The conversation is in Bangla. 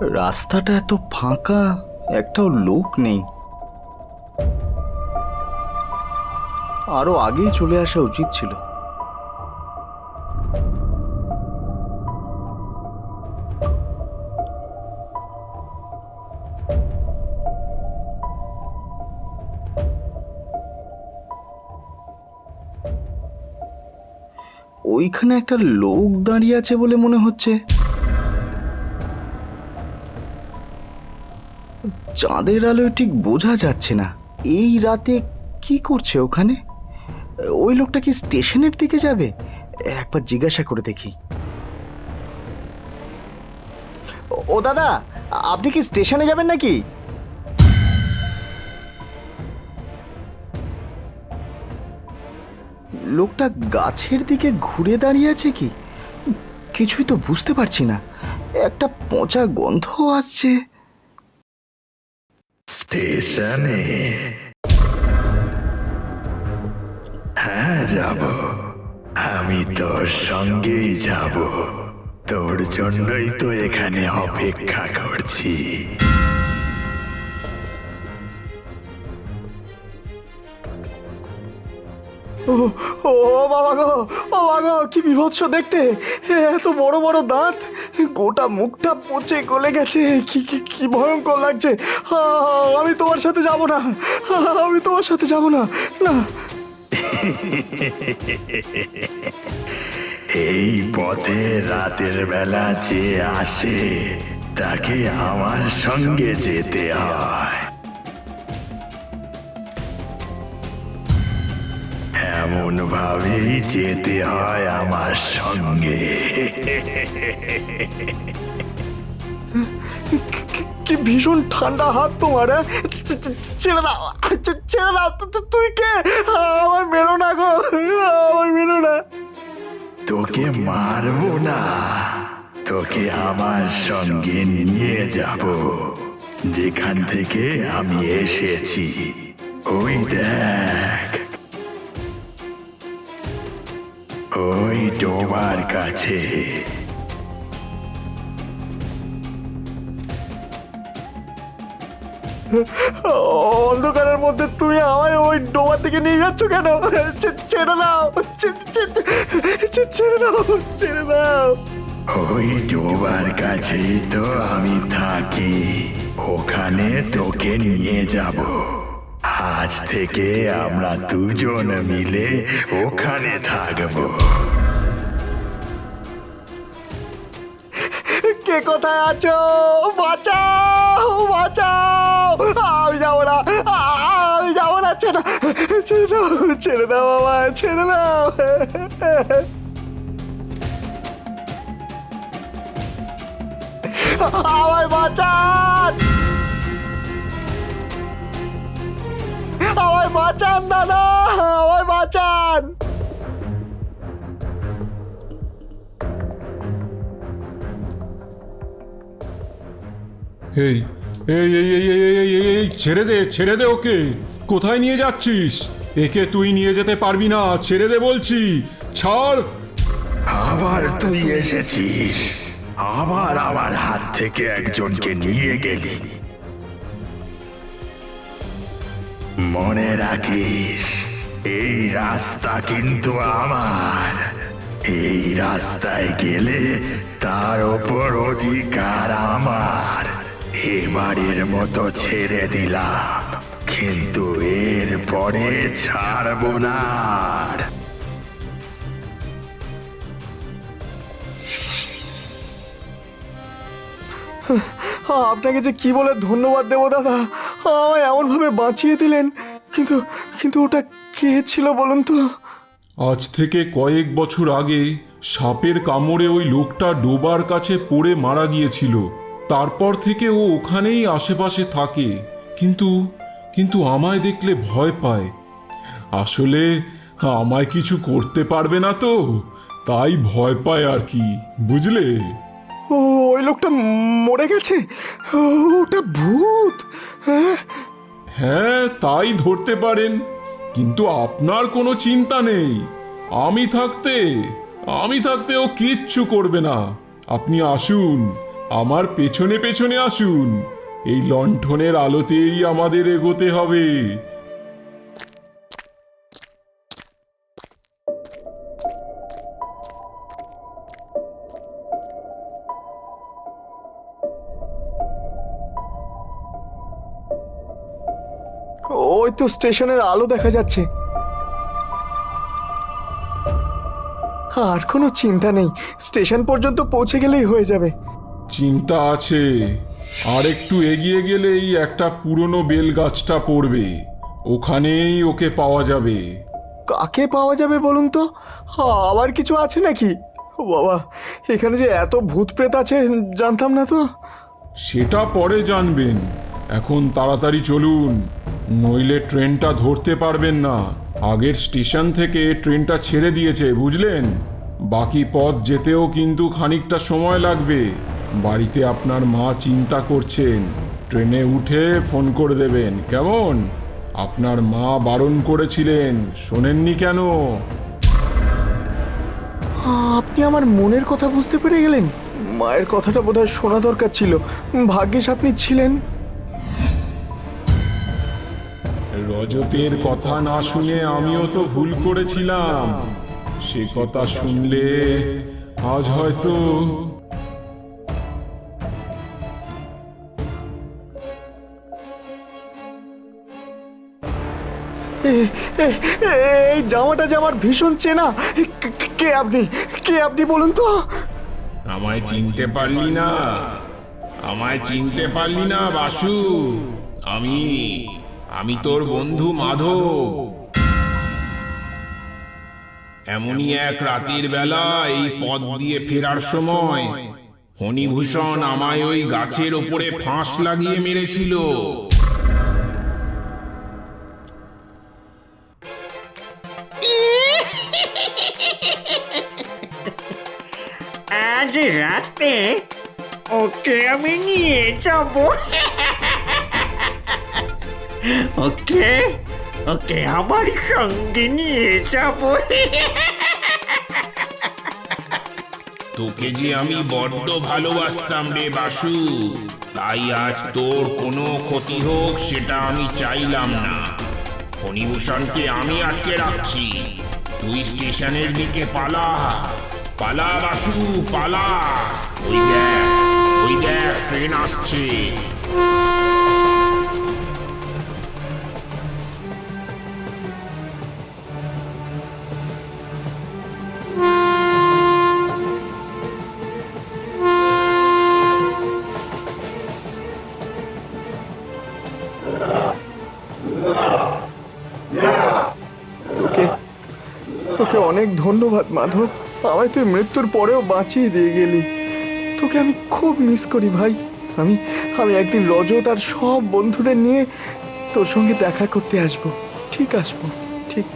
রাস্তাটা এত ফাঁকা, একটাও লোক নেই। আরও আগেই চলে আসা উচিত ছিল। ওইখানে একটা লোক দাঁড়িয়ে আছে বলে মনে হচ্ছে। চাঁদের আলোয় ঠিক বোঝা যাচ্ছে না। এই রাতে কি করছে ওখানে? ওই লোকটা কি স্টেশনের দিকে যাবে? একবার জিজ্ঞাসা করে দেখি। ও- দাদা, আপনি কি স্টেশনে যাবেন নাকি? লোকটা গাছের দিকে ঘুরে দাঁড়িয়ে আছে কি? কিছুই তো বুঝতে পারছি না। একটা পচা গন্ধ আসছে। স্টেশনে হ্যাঁ যাব। আমি তোর সঙ্গেই যাব। তোর জন্যই তো এখানে অপেক্ষা করছি। ও ও বাবা গো, ও বাবা কি বিভৎস দেখতে। এত বড় বড় দাঁত। গোটা মুখটা পচে গলে গেছে। কি কি কি ভয়ঙ্কর লাগছে। আমি তোমার সাথে যাব না। আমি তোমার সাথে যাব না। না। এই পথে রাতের বেলা যে আসে, তাকে আমার সঙ্গে যেতে হয়। ভাবেই যেতে হয় আমার সঙ্গে। কি- ভীষণ ঠান্ডা হাত তোমার হ্যাঁ? ছেড়ে দাও ছেড়ে দাও তুই কে? আমার মেরো না গো আমার মেরো না। তোকে মারবো না তোকে আমার সঙ্গে নিয়ে যাব। যেখান থেকে আমি এসেছি ওই দেখ। ওই ডোবার কাছে। অন্ধকারের মধ্যে তুমি আমায় ওই ডোবার থেকে নিয়ে যাচ্ছ কেন? ছেড়ে দাও! ছেড়ে দাও! ছেড়ে দাও! ওই ডোবার কাছেই তো আমি থাকি। ওখানে তোকে নিয়ে যাব। আজ থেকে আমরা দুজন মিলে ওখানে থাকব। কে কোথায় আছো? বাঁচাও বাঁচাও। আমি যাব না, আমি যাব না, ছেড়ে ছেড়ে দাও ছেড়ে দাও বাবা ছেড়ে দাও। আমায় বাঁচান আমায় বাঁচান দাদা। আমায় বাঁচান। এই এই এই এই এই এই এই এই ছেড়ে দে ছেড়ে দে ওকে। কোথায় নিয়ে যাচ্ছিস? একে তুই নিয়ে যেতে পারবি না ছেড়ে দে বলছি। ছাড়। আবার তুই এসেছিস। আবার আমার হাত থেকে একজনকে নিয়ে গেলি। মনে রাখিস, এই রাস্তা কিন্তু আমার। এই রাস্তায় গেলে তার ওপর অধিকার আমার। এবারের মতো ছেড়ে দিলাম, কিন্তু এর পরে ছাড়বো না। আপনাকে যে কি বলে ধন্যবাদ দেবো দাদা? আমায় এমনভাবে বাঁচিয়ে দিলেন, কিন্তু কিন্তু ওটা কে ছিল বলুন তো? আজ থেকে কয়েক বছর আগে সাপের কামড়ে ওই লোকটা ডোবার কাছে পড়ে মারা গিয়েছিল। তারপর থেকে ও ওখানেই আশেপাশে থাকে। কিন্তু কিন্তু আমায় দেখলে ভয় পায়। আসলে আমায় কিছু করতে পারবে না তো? তাই ভয় পায় আর কি, বুঝলে? ওই লোকটা মরে গেছে? ওটা ভূত। হ্যাঁ? হ্যাঁ তাই ধরতে পারেন। কিন্তু আপনার কোনো চিন্তা নেই। আমি থাকতে আমি থাকতে ও কিচ্ছু করবে না। আপনি আসুন, আমার পেছনে পেছনে আসুন। এই লণ্ঠনের আলোতেই আমাদের এগোতে হবে। ওই তো স্টেশনের আলো দেখা যাচ্ছে। আর কোনো চিন্তা নেই। স্টেশন পর্যন্ত পৌঁছে গেলেই হয়ে যাবে। চিন্তা আছে। আর একটু এগিয়ে গেলেই একটা পুরনো বেল গাছটা পড়বে। ওখানেই ওকে পাওয়া যাবে। কাকে পাওয়া যাবে বলুন তো? আবার কিছু আছে নাকি? ও বাবা এখানে যে এত ভূত প্রেত আছে জানতাম না তো। সেটা পরে জানবেন। এখন তাড়াতাড়ি চলুন। নইলে ট্রেনটা ধরতে পারবেন না। আগের স্টেশন থেকে ট্রেনটা ছেড়ে দিয়েছে, বুঝলেন? বাকি পথ যেতেও কিন্তু খানিকটা সময় লাগবে। বাড়িতে আপনার মা চিন্তা করছেন। ট্রেনে উঠে ফোন করে দেবেন। কেমন? আপনার মা বারণ করেছিলেন। শোনেননি কেন? আপনি আমার মনের কথা বুঝতে পেরে গেলেন? মায়ের কথাটা বোধহয় শোনা দরকার ছিল। ভাগ্যিস আপনি ছিলেন। রজতের কথা না শুনে আমিও তো ভুল করেছিলাম। সে কথা শুনলে আজ হয়তো এই জামাটা যে আমার ভীষণ চেনা। কে আপনি? কে আপনি বলুন তো? আমায় চিনতে পারলি না। আমায় চিনতে পারলি না বাসু। আমি আমি তোর বন্ধু মাধব। এমনই এক রাতের বেলা এই পথ দিয়ে ফেরার সময় ফণিভূষণ আমায় ওই গাছের ওপরে ফাঁস লাগিয়ে মেরেছিল। আজ রাতে ওকে আমি নিয়ে যাব। ওকে ওকে আমার সঙ্গে নিয়ে যাব। তোকে যে আমি বড্ড ভালোবাসতাম রে বাসু, তাই আজ তোর কোনো ক্ষতি হোক সেটা আমি চাইলাম না। ফণিভূষণকে আমি আটকে রাখছি। তুই স্টেশনের দিকে পালা পালা বাসু, পালা। ওই দেখ ওই দেখ, ট্রেন আসছে। অনেক ধন্যবাদ, মাধব। আমায় তুই মৃত্যুর পরেও বাঁচিয়ে দিয়ে গেলি। তোকে আমি খুব মিস করি, ভাই। আমি আমি একদিন রজত আর সব বন্ধুদের নিয়ে তোর সঙ্গে দেখা করতে আসব। ঠিক আসব, ঠিক।